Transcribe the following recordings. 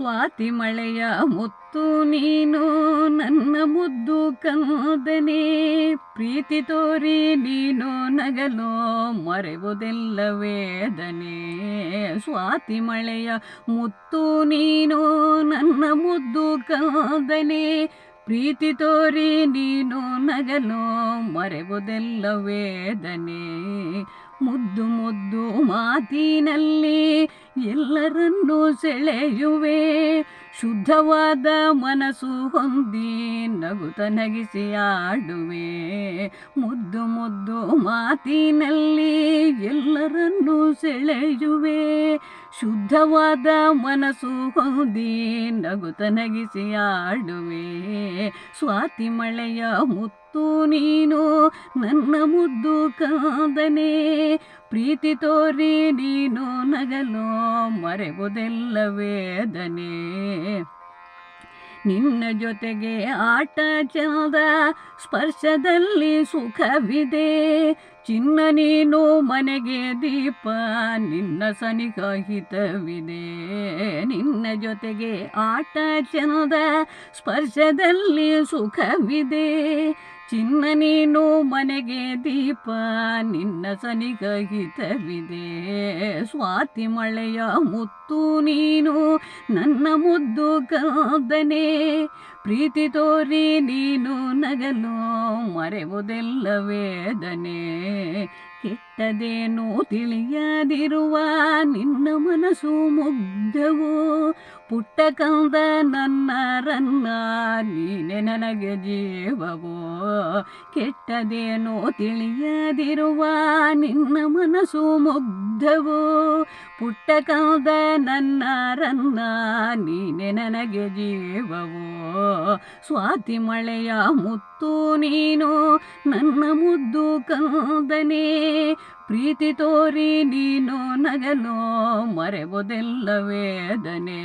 ಸ್ವಾತಿ ಮಳೆಯ ಮುತ್ತು ನೀನು ನನ್ನ ಮುದ್ದು ಕಂದನೆ. ಪ್ರೀತಿ ತೋರಿ ನೀನು ನಗಲು ಮರೆವುದೆಲ್ಲ ವೇದನೆ ಸ್ವಾತಿ ಮಳೆಯ ಮುತ್ತು ನೀನು ನನ್ನ ಮುದ್ದು ಕಂದನೆ. ಪ್ರೀತಿ ತೋರಿ ನೀನು ನಗನು ಮರೆಬುದೆಲ್ಲ ವೇದನೆ. ಮುದ್ದು ಮುದ್ದು ಮಾತಿನಲ್ಲಿ ಎಲ್ಲರನ್ನೂ ಸೆಳೆಯುವೆ. ಶುದ್ಧವಾದ ಮನಸ್ಸು ಹೊಂದಿ ನಗುತ ನಗಿಸಿ ಆಡುವೆ. ಮುದ್ದು ಮುದ್ದು ಮಾತಿನಲ್ಲಿ ಎಲ್ಲರನ್ನೂ ಸೆಳೆಯುವೆ. ಶುದ್ಧವಾದ ಮನಸ್ಸು ಹೊಂದಿ ನಗುತ ನಗಿಸಿ ಆಡುವೆ ಸ್ವಾತಿ ಮಳೆಯ ಮುತ್ತು ನೀನು ನನ್ನ ಮುದ್ದು ಕಾದನೆ. ಪ್ರೀತಿ ತೋರಿ ನೀನು ನಗಲು ಮರೆಗುದೆಲ್ಲ ವೇದನೆ ನಿನ್ನ ಜೊತೆಗೆ ಆಟ ಚಂದ ಸ್ಪರ್ಶದಲ್ಲಿ ಸುಖವಿದೆ. ಚಿನ್ನ ನೀನು ಮನೆಗೆ ದೀಪ ನಿನ್ನ ಸನಿಗಾಹಿತವಿದೆ. ನಿನ್ನ ಜೊತೆಗೆ ಆಟ ಚಂದ ಸ್ಪರ್ಶದಲ್ಲಿ ಸುಖವಿದೆ. ಚಿನ್ನ ನೀನು ಮನೆಗೆ ದೀಪ, ನಿನ್ನ ಸನಿಗಹಿತವಿದೆ ಸ್ವಾತಿ ಮಳೆಯ ಮುತ್ತು ನೀನು, ನನ್ನ ಮುದ್ದು ಕಾದನೆ. ಪ್ರೀತಿ ತೋರಿ ನೀನು ನಗಲು ಮರೆವುದೆಲ್ಲ ವೇದನೆ. ಕೆಟ್ಟದೇನು ತಿಳಿಯದಿರುವ ನಿನ್ನ ಮನಸ್ಸು ಮುಗ್ಧವು? ಪುಟ್ಟ ಕಂದ ನನ್ನ ರನ್ನ ನೀನೆ ನನಗೆ ಜೀವವೋ? ಕೆಟ್ಟದೇನು ತಿಳಿಯದಿರುವ ನಿನ್ನ ಮನಸ್ಸು ಮುಗ್ಧವು? ಪುಟ್ಟ ಕಂದ ನನ್ನ ರನ್ನ ನೀನೆ ನನಗೆ ಜೀವವೋ? ಸ್ವಾತಿ ಮಳೆಯ ಮುತ್ತು ನೀನು ನನ್ನ ಮುದ್ದು ಕಂದನೆ ಪ್ರೀತಿ ತೋರಿ ನೀನು ನಗಲು ಮರೆವುದೆಲ್ಲ ವೇದನೆ.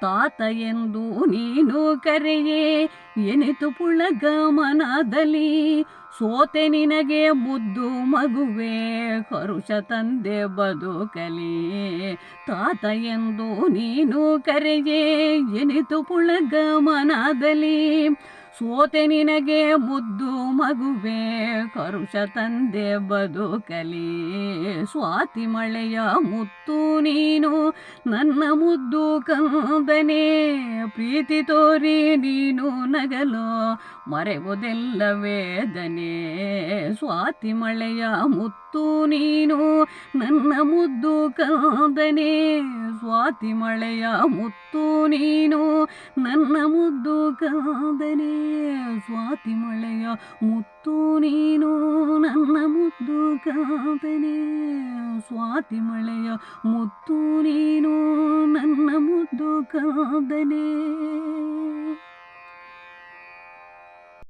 ತಾತ ಎಂದು ನೀನು ಕರೆಯೇ, ಎನಿತು ಪುಳಗ ಮನದಲ್ಲಿ ಸೋತೆ ನಿನಗೆ ಮುದ್ದು ಮಗುವೆ ಕರುಷ ತಂದೆ ಬದುಕಲಿ. ತಾತ ಎಂದು ನೀನು ಕರೆಯೇ, ಎನಿತು ಪುಳಗ ಮನದಲ್ಲಿ ಸೋತೆ ನಿನಗೆ ಮುದ್ದು ಮಗುವೆ, ಕರುಷ ತಂದೆ ಬದುಕಲಿ. ಸ್ವಾತಿ ಮಳೆಯ ಮುತ್ತು ನೀನು, ನನ್ನ ಮುದ್ದು ಕಂದನೆ. ಪ್ರೀತಿ ತೋರಿ ನೀನು ನಗಲು, ಮರೆಯುವುದೆಲ್ಲ ವೇದನೆ. ಸ್ವಾತಿ ಮಳೆಯ ಮುತ್ತು ನೀನು, ನನ್ನ ಮುದ್ದು ಕಂದನೆ. ಸ್ವಾತಿ ಮಳೆಯ ಮುತ್ತು ನೀನು, ನನ್ನ ಮುದ್ದು ಕಾದನೆ ಸ್ವಾತಿ ಮಳೆಯ ಮುತ್ತು ನೀನು, ನನ್ನ ಮುದ್ದು ಕಾದನೆ ಸ್ವಾತಿ ಮಳೆಯ ಮುತ್ತು ನೀನು, ನನ್ನ ಮುದ್ದು ಕಾದನೆ